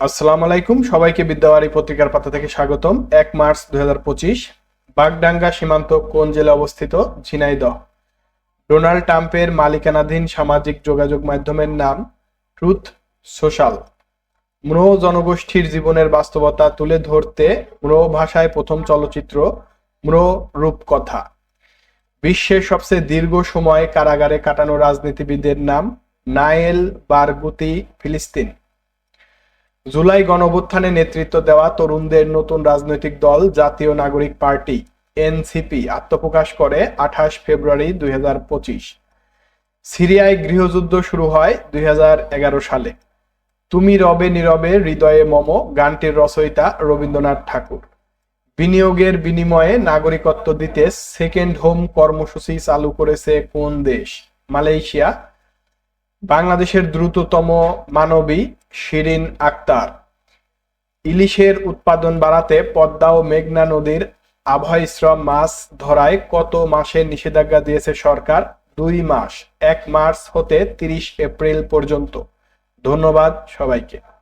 আসসালামু আলাইকুম। সবাইকে বিদ্যাবাড়ি পত্রিকার পাতা থেকে স্বাগতম। এক মার্চ দুই হাজার পঁচিশ, বাগডাঙ্গা সীমান্ত কোন জেলা অবস্থিত? ঝিনাইদহ। ডোনাল্ড ট্রাম্পের মালিকানাধীন সামাজিক যোগাযোগ মাধ্যমের নাম ট্রুথ সোশ্যাল। ম্রো জনগোষ্ঠীর জীবনের বাস্তবতা তুলে ধরতে ম্রো ভাষায় প্রথম চলচ্চিত্র ম্রো রূপকথা। বিশ্বের সবচেয়ে দীর্ঘ সময় কারাগারে কাটানো রাজনীতিবিদের নাম নায়েল বারগুতি, ফিলিস্তিন। জুলাই গণঅভ্যুত্থানে নেতৃত্ব দেওয়া তরুণদের নতুন রাজনৈতিক দল জাতীয় নাগরিক পার্টি, এনসিপি, আত্মপ্রকাশ করে আঠাশ ফেব্রুয়ারি দুই হাজার পঁচিশ। সিরিয়ায় গৃহযুদ্ধ শুরু হয় দুই হাজার এগারো সালে। তুমি রবে নীরবে, হৃদয়ে মম, গানটির রচয়িতা রবীন্দ্রনাথ ঠাকুর। বিনিয়োগের বিনিময়ে নাগরিকত্ব দিতে সেকেন্ড হোম কর্মসূচি চালু করেছে কোন দেশ? মালয়েশিয়া। বাংলাদেশের দ্রুততম মানবী শিরিন আক্তার। ইলিশের উৎপাদন বাড়াতে পদ্মা ও মেঘনা নদীর আবহাওয়াশ্রম মাছ ধরায় কত মাসের নিষেধাজ্ঞা দিয়েছে সরকার? দুই মাস, এক মার্চ হতে তিরিশ এপ্রিল পর্যন্ত। ধন্যবাদ সবাইকে।